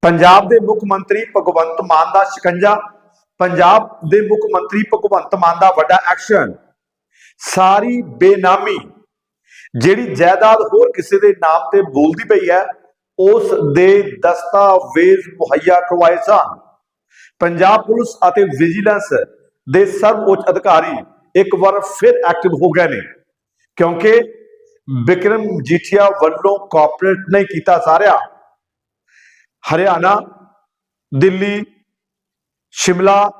ਪੰਜਾਬ ਦੇ ਮੁੱਖ ਮੰਤਰੀ ਭਗਵੰਤ ਮਾਨ ਦਾ ਸ਼ਿਕੰਜਾ, ਪੰਜਾਬ ਦੇ ਮੁੱਖ ਮੰਤਰੀ ਭਗਵੰਤ ਮਾਨ ਦਾ ਵੱਡਾ ਐਕਸ਼ਨ ਸਾਰੀ ਬੇਨਾਮੀ, ਜਿਹੜੀ ਜਾਇਦਾਦ ਹੋਰ ਕਿਸੇ ਦੇ ਨਾਮ ਤੇ ਬੋਲਦੀ ਪਈ ਹੈ, ਉਸ ਦੇ ਦਸਤਾਵੇਜ਼ ਮੁਹੱਈਆ ਕਰਵਾਏ ਸਨ ਪੰਜਾਬ ਪੁਲਿਸ ਅਤੇ ਵਿਜੀਲੈਂਸ ਦੇ ਸਰਵਉੱਚ ਅਧਿਕਾਰੀ ਇੱਕ ਵਾਰ ਫਿਰ ਐਕਟਿਵ ਹੋ ਗਏ ਨੇ, ਕਿਉਂਕਿ ਵਿਕਰਮ ਜੀਠੀਆ ਵੱਲੋਂ ਕੋਆਪਰੇਟ ਨਹੀਂ ਕੀਤਾ ਸਾਰਿਆ ਹਰਿਆਣਾ, ਦਿੱਲੀ, ਸ਼ਿਮਲਾ,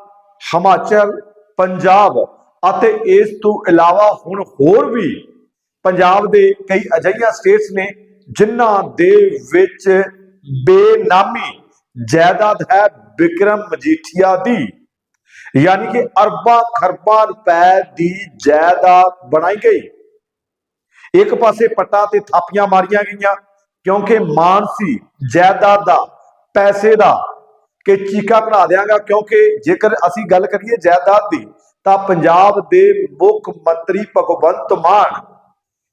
ਹਿਮਾਚਲ, ਪੰਜਾਬ ਅਤੇ ਇਸ ਤੋਂ ਇਲਾਵਾ ਹੁਣ ਹੋਰ ਵੀ ਪੰਜਾਬ ਦੇ ਕਈ ਅਜਿਹੀਆਂ ਸਟੇਟਸ ਨੇ ਜਿਨ੍ਹਾਂ ਦੇ ਵਿੱਚ ਬੇਨਾਮੀ ਜਾਇਦਾਦ ਹੈ ਵਿਕਰਮ ਮਜੀਠੀਆ ਦੀ। ਯਾਨੀ ਕਿ ਅਰਬਾਂ ਖਰਬਾਂ ਰੁਪਏ ਦੀ ਜਾਇਦਾਦ ਬਣਾਈ ਗਈ। ਇੱਕ ਪਾਸੇ ਪੱਟਾ ਤੇ ਥਾਪੀਆਂ ਮਾਰੀਆਂ ਗਈਆਂ ਕਿਉਂਕਿ ਮਾਨਸੀ ਜਾਇਦਾਦ ਦਾ ਪੈਸੇ ਦਾ ਕਿ ਚੀਕਾ ਬਣਾ ਦਿਆਂਗਾ, ਕਿਉਂਕਿ ਜੇਕਰ ਅਸੀਂ ਗੱਲ ਕਰੀਏ ਜਾਇਦਾਦ ਦੀ, ਤਾਂ ਪੰਜਾਬ ਦੇ ਮੁੱਖ ਮੰਤਰੀ ਭਗਵੰਤ ਮਾਨ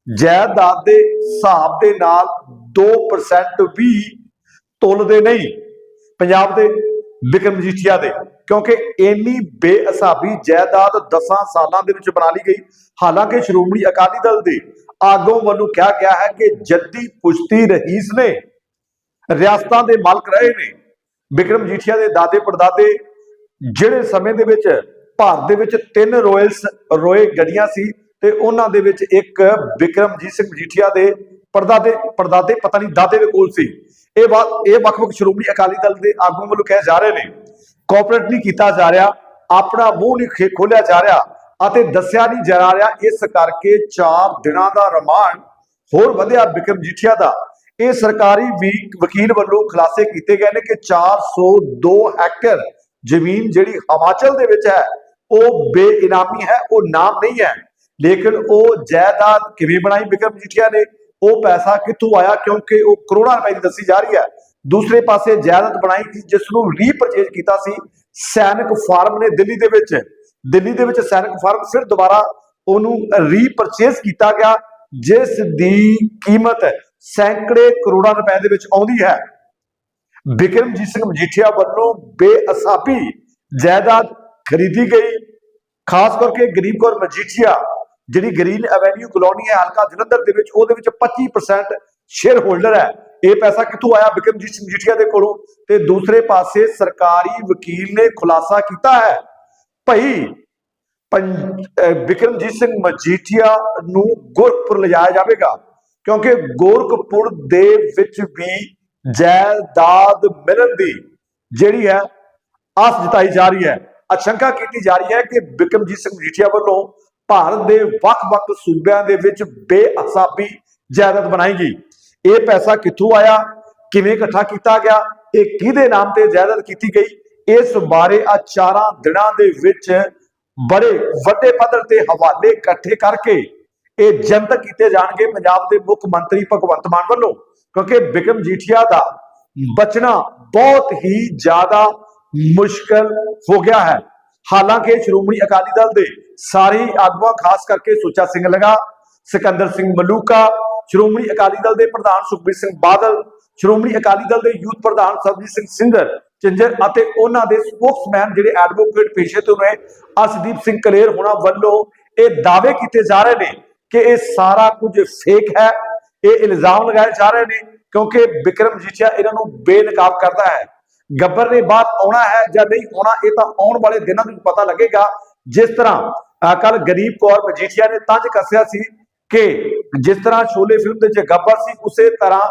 ਜਾਇਦਾਦ ਦੇ ਹਿਸਾਬ ਦੇ ਨਾਲ 2% ਵੀ ਤੁਲਦੇ ਨਹੀਂ ਪੰਜਾਬ ਦੇ ਵਿਕਰਮ ਮਜੀਠੀਆ ਦੇ, ਕਿਉਂਕਿ ਇੰਨੀ ਬੇਅਸਾਬੀ ਜਾਇਦਾਦ 10 ਸਾਲਾਂ ਦੇ ਵਿੱਚ ਬਣਾ ਲਈ ਗਈ। ਹਾਲਾਂਕਿ ਸ਼੍ਰੋਮਣੀ ਅਕਾਲੀ ਦਲ ਦੇ ਆਗੂ ਵੱਲੋਂ ਕਿਹਾ ਗਿਆ ਹੈ ਕਿ ਜੱਦੀ ਪੁਸ਼ਤੀ ਰਹੀਸ ਨੇ। ਰਿਆਸਤਾਂ ਦੇ ਮਾਲਕ ਰਹੇ ਨੇ। ਵਿਕਰਮ ਜੀਠੀਆ ਦੇ ਦਾਦੇ ਪੜਦਾਦੇ ਜਿਹੜੇ ਸਮੇਂ ਦੇ ਵਿੱਚ ਭਾਰਤ ਦੇ ਵਿੱਚ ਤਿੰਨ ਰਾਇਲਸ ਰੋਏ ਗੱਡੀਆਂ ਸੀ ਤੇ ਉਹਨਾਂ ਦੇ ਵਿੱਚ ਇੱਕ ਵਿਕਰਮਜੀਤ ਸਿੰਘ ਮਜੀਠੀਆ ਦੇ ਪੜਦਾਦੇ ਪੜਦਾਦੇ ਪਤਾ ਨਹੀਂ ਦਾਦੇ ਦੇ ਕੋਲ ਸੀ। ਇਹ ਬਾਤ ਇਹ ਵੱਖ-ਵੱਖ ਸ਼੍ਰੋਮਣੀ ਅਕਾਲੀ ਦਲ ਦੇ ਆਗੂਆਂ ਵੱਲੋਂ ਕਹੇ ਜਾ ਰਹੇ ਨੇ। ਕੋਆਪਰੇਟ ਨਹੀਂ ਕੀਤਾ ਜਾ ਰਿਹਾ, ਆਪਣਾ ਮੂੰਹ ਨਹੀਂ ਖੋਲਿਆ ਜਾ ਰਿਹਾ ਅਤੇ ਦੱਸਿਆ ਨਹੀਂ ਜਾ ਰਿਹਾ ਇਸ ਕਰਕੇ 4 ਦਿਨਾਂ ਦਾ ਰਿਮਾਂਡ ਹੋਰ ਵਧਿਆ ਵਿਕਰਮ ਜੀਠੀਆ ਦਾ। ਇਹ ਸਰਕਾਰੀ ਵਕੀਲ ਵੱਲੋਂ ਖੁਲਾਸੇ ਕੀਤੇ ਗਏ ਨੇ ਕਿ 402 ਏਕੜ ਜ਼ਮੀਨ ਜਿਹੜੀ ਹਿਮਾਚਲ ਦੇ ਵਿੱਚ ਹੈ, ਉਹ ਬੇਇਨਾਮੀ ਹੈ, ਉਹ ਨਾਮ ਨਹੀਂ ਹੈ। ਲੇਕਿਨ ਉਹ ਜਾਇਦਾਦ ਕਿਵੇਂ ਬਣਾਈ ਬਿਕਰਮ ਜੀਠੀਆ ਨੇ? ਉਹ ਪੈਸਾ ਕਿੱਥੋਂ ਆਇਆ? ਕਿਉਂਕਿ ਉਹ ਕਰੋੜਾਂ ਰੁਪਏ ਦੀ ਦੱਸੀ ਜਾ ਰਹੀ ਹੈ। ਦੂਸਰੇ ਪਾਸੇ ਜਾਇਦਾਦ ਬਣਾਈ ਸੀ ਜਿਸ ਨੂੰ ਰੀਪਰਚੇਜ ਕੀਤਾ ਸੀ ਸੈਨਿਕ ਫਾਰਮ ਨੇ ਦਿੱਲੀ ਦੇ ਵਿੱਚ। ਦਿੱਲੀ ਦੇ ਵਿੱਚ ਸੈਨਿਕ ਫਾਰਮ ਫਿਰ ਦੁਬਾਰਾ ਉਹਨੂੰ ਰੀਪਰਚੇਜ ਕੀਤਾ ਗਿਆ, ਜਿਸ ਦੀ ਕੀਮਤ ਸੈਂਕੜੇ ਕਰੋੜਾਂ ਰੁਪਏ ਦੇ ਵਿੱਚ ਆਉਂਦੀ ਹੈ। ਬਿਕਰਮਜੀਤ ਸਿੰਘ ਮਜੀਠੀਆ ਵੱਲੋਂ ਬੇਅਸਾਬੀ ਜਾਇਦਾਦ ਖਰੀਦੀ ਗਈ। ਖਾਸ ਕਰਕੇ ਗਰੀਬ ਕੌਰ ਮਜੀਠੀਆ, ਜਿਹੜੀ ਗ੍ਰੀਨ ਐਵੇਨਿਊ ਕਲੋਨੀ ਹੈ, ਹਲਕਾ ਜਲੰਧਰ ਦੇ ਵਿੱਚ, ਉਹਦੇ ਵਿੱਚ 25% ਸ਼ੇਅਰ ਹੋਲਡਰ ਹੈ। ਇਹ ਪੈਸਾ ਕਿੱਥੋਂ ਆਇਆ? ਬਿਕਰਮਜੀਤ ਸਿੰਘ ਮਜੀਠੀਆ ਦੇ ਕੋਲੋਂ। ਤੇ ਦੂਸਰੇ ਪਾਸੇ ਸਰਕਾਰੀ ਵਕੀਲ ਨੇ ਖੁਲਾਸਾ ਕੀਤਾ ਹੈ। ਭਈ, ਪੰਜ- ਅਹ ਸਿੰਘ ਮਜੀਠੀਆ ਨੂੰ ਗੁਰਪੁਰ ਲਿਜਾਇਆ ਜਾਵੇਗਾ। ਕਿਉਂਕਿ ਗੋਰਖਪੁਰ ਦੇ ਵਿੱਚ ਵੀ ਜਾਇਦਾਦ ਮਿਲਣ ਦੀ ਜਿਹੜੀ ਹੈ ਆਸ ਜਤਾਈ ਜਾ ਰਹੀ ਹੈ। ਅਸ਼ੰਕਾ ਕੀਤੀ ਜਾ ਰਹੀ ਹੈ ਕਿ ਵਿਕਰਮਜੀਤ ਸਿੰਘ ਮਜੀਠੀਆ ਵੱਲੋਂ ਭਾਰਤ ਦੇ ਵੱਖ-ਵੱਖ ਸੂਬਿਆਂ ਦੇ ਵਿੱਚ ਬੇਅਸਾਬੀ ਜਾਇਦਾਦ ਬਣਾਈ ਗਈ। ਇਹ ਪੈਸਾ ਕਿੱਥੋਂ ਆਇਆ? ਕਿਵੇਂ ਇਕੱਠਾ ਕੀਤਾ ਗਿਆ? ਇਹ ਕਿਹਦੇ ਨਾਮ ਤੇ ਜਾਇਦਾਦ ਕੀਤੀ ਗਈ? ਇਸ ਬਾਰੇ ਆ ਚਾਰਾਂ ਦਿਨਾਂ ਦੇ ਵਿੱਚ ਬੜੇ ਵੱਡੇ ਪੱਧਰ ਤੇ ਹਵਾਲੇ ਇਕੱਠੇ ਕਰਕੇ ਇਹ ਜਨਤਕ ਕੀਤੇ ਜਾਣਗੇ ਪੰਜਾਬ ਦੇ ਮੁੱਖ ਮੰਤਰੀ ਭਗਵੰਤ ਮਾਨ ਵੱਲੋਂ, ਕਿਉਂਕਿ ਬਿਕਰਮ ਜੀਠੀਆ ਦਾ ਬਚਣਾ ਬਹੁਤ ਹੀ ਜ਼ਿਆਦਾ ਮੁਸ਼ਕਲ ਹੋ ਗਿਆ ਹੈ। ਹਾਲਾਂਕਿ ਸ਼੍ਰੋਮਣੀ ਅਕਾਲੀ ਦਲ ਦੇ ਸਾਰੇ ਆਗੂਆਂ, ਖਾਸ ਕਰਕੇ ਸੁੱਚਾ ਸਿੰਘ ਲਗਾ, ਸਿਕੰਦਰ ਸਿੰਘ ਮਲੂਕਾ, ਸ਼੍ਰੋਮਣੀ ਅਕਾਲੀ ਦਲ ਦੇ ਪ੍ਰਧਾਨ ਸੁਖਬੀਰ ਸਿੰਘ ਬਾਦਲ, ਸ਼੍ਰੋਮਣੀ ਅਕਾਲੀ ਦਲ ਦੇ ਯੂਥ ਪ੍ਰਧਾਨ ਸਰਬਜੀਤ ਸਿੰਘ ਸਿੰਧਰ ਚਿੰਜਰ ਅਤੇ ਉਹਨਾਂ ਦੇ ਸਪੋਕਸਮੈਨ ਜਿਹੜੇ ਐਡਵੋਕੇਟ ਪੇਸ਼ੇ ਤੋਂ ਨੇ, ਅਸਦੀਪ ਸਿੰਘ ਕਲੇਰ ਹੋਣਾ ਵੱਲੋਂ ਇਹ ਦਾਅਵੇ ਕੀਤੇ ਜਾ ਰਹੇ ਨੇ ਕਿ ਇਹ ਸਾਰਾ ਕੁਝ ਫੇਕ ਹੈ। ਇਹ ਇਲਜ਼ਾਮ ਲਗਾਏ ਜਾ ਰਹੇ ਨੇ ਕਿਉਂਕਿ ਵਿਕਰਮ ਜੀਠੀਆ ਇਹਨਾਂ ਨੂੰ ਬੇਨਕਾਬ ਕਰਦਾ ਹੈ। ਗੱਬਰ ਨੇ ਬਾਤ ਆਉਣਾ ਹੈ ਜਾਂ ਨਹੀਂ ਆਉਣਾ, ਇਹ ਤਾਂ ਆਉਣ ਵਾਲੇ ਦਿਨਾਂ ਵਿੱਚ ਪਤਾ ਲੱਗੇਗਾ। ਜਿਸ ਤਰ੍ਹਾਂ ਕੱਲ ਗਰੀਬ ਕੌਰ ਮਜੀਠੀਆ ਨੇ ਤੰਜ ਕੱਸਿਆ ਸੀ ਕਿ ਜਿਸ ਤਰ੍ਹਾਂ ਸ਼ੋਲੇ ਫਿਲਮ ਦੇ ਵਿੱਚ ਗੱਬਰ ਸੀ, ਉਸੇ ਤਰ੍ਹਾਂ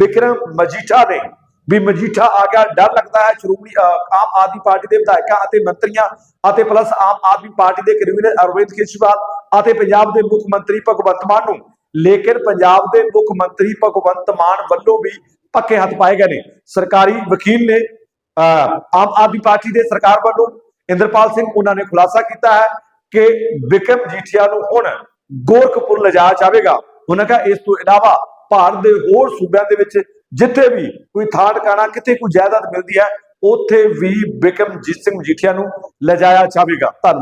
ਵਿਕਰਮ ਮਜੀਠਾ ਨੇ ਵੀ ਮਜੀਠਾ ਆ ਗਿਆ ਡਰ ਲੱਗਦਾ ਹੈ ਸ਼੍ਰੋਮਣੀ ਆਮ ਆਦਮੀ ਪਾਰਟੀ ਦੇ ਵਿਧਾਇਕਾਂ ਅਤੇ ਮੰਤਰੀਆਂ ਅਤੇ ਪਲੱਸ ਆਮ ਆਦਮੀ ਪਾਰਟੀ ਦੇ ਕਨਵੀਨਰ ਅਰਵਿੰਦ ਕੇਜਰੀਵਾਲ ਅਤੇ ਪੰਜਾਬ ਦੇ ਮੁੱਖ ਮੰਤਰੀ ਭਗਵੰਤ ਮਾਨ ਨੂੰ। ਲੇਕਿਨ ਪੰਜਾਬ ਦੇ ਮੁੱਖ ਮੰਤਰੀ ਭਗਵੰਤ ਮਾਨ ਵੱਲੋਂ ਵੀ ਪੱਕੇ ਹੱਥ ਪਾਏ ਗਏ ਨੇ। ਸਰਕਾਰੀ ਵਕੀਲ ਨੇ ਅਹ, ਆਮ ਆਦਮੀ ਪਾਰਟੀ ਦੇ ਸਰਕਾਰ ਵੱਲੋਂ ਇੰਦਰਪਾਲ ਸਿੰਘ ਉਹਨਾਂ ਨੇ ਖੁਲਾਸਾ ਕੀਤਾ ਹੈ ਕਿ ਵਿਕਰਮ ਜੀਠੀਆ ਨੂੰ ਹੁਣ ਗੋਰਖਪੁਰ ਲਿਜਾਇਆ ਜਾਵੇਗਾ। ਉਹਨਾਂ ਕਹਾ ਇਸ ਤੋਂ ਇਲਾਵਾ ਭਾਰਤ ਦੇ ਹੋਰ ਸੂਬਿਆਂ ਦੇ ਵਿੱਚ ਜਿੱਥੇ ਵੀ ਕੋਈ ਥਾਂ ਟਿਕਾਣਾ ਕਿਤੇ ਕੋਈ ਜਾਇਦਾਦ ਮਿਲਦੀ ਹੈ, ਉੱਥੇ ਵੀ ਵਿਕਰਮਜੀਤ ਸਿੰਘ ਮਜੀਠੀਆ ਨੂੰ ਲਿਜਾਇਆ ਜਾਵੇਗਾ। ਧੰਨਵਾਦ।